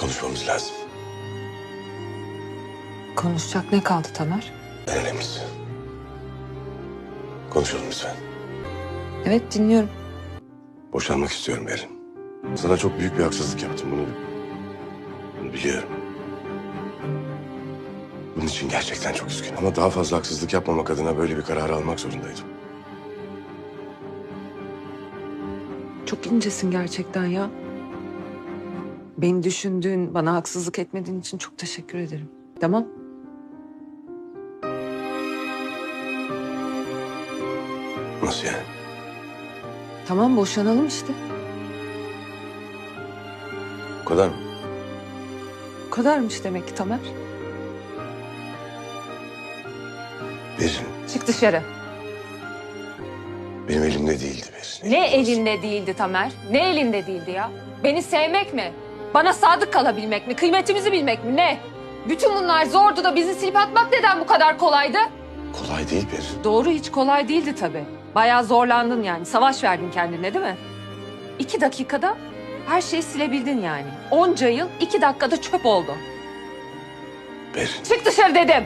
Konuşmamız lazım. Konuşacak ne kaldı Tamer? En önemlisi. Konuşalım lütfen. Evet dinliyorum. Boşanmak istiyorum Berin. Sana çok büyük bir haksızlık yaptım bunu. Bunu biliyorum. Bunun için gerçekten çok üzgünüm. Ama daha fazla haksızlık yapmamak adına böyle bir karar almak zorundaydım. Çok incesin gerçekten ya. Beni düşündüğün, bana haksızlık etmediğin için çok teşekkür ederim. Tamam. Nasıl yani? Tamam boşanalım işte. Bu kadar mı? Bu kadarmış demek ki Tamer. Berin, Çık dışarı. benim elimde değildi Berin. Ne elinde değildi Tamer? Ne elinde değildi ya? Beni sevmek mi? Bana sadık kalabilmek mi? Kıymetimizi bilmek mi? Ne? Bütün bunlar zordu da bizi silip atmak neden bu kadar kolaydı? Kolay değil Berin. Doğru hiç kolay değildi tabii. Bayağı zorlandın yani. Savaş verdin kendine değil mi? İki dakikada her şeyi silebildin yani. Onca yıl iki dakikada çöp oldu. Berin. Çık dışarı dedim.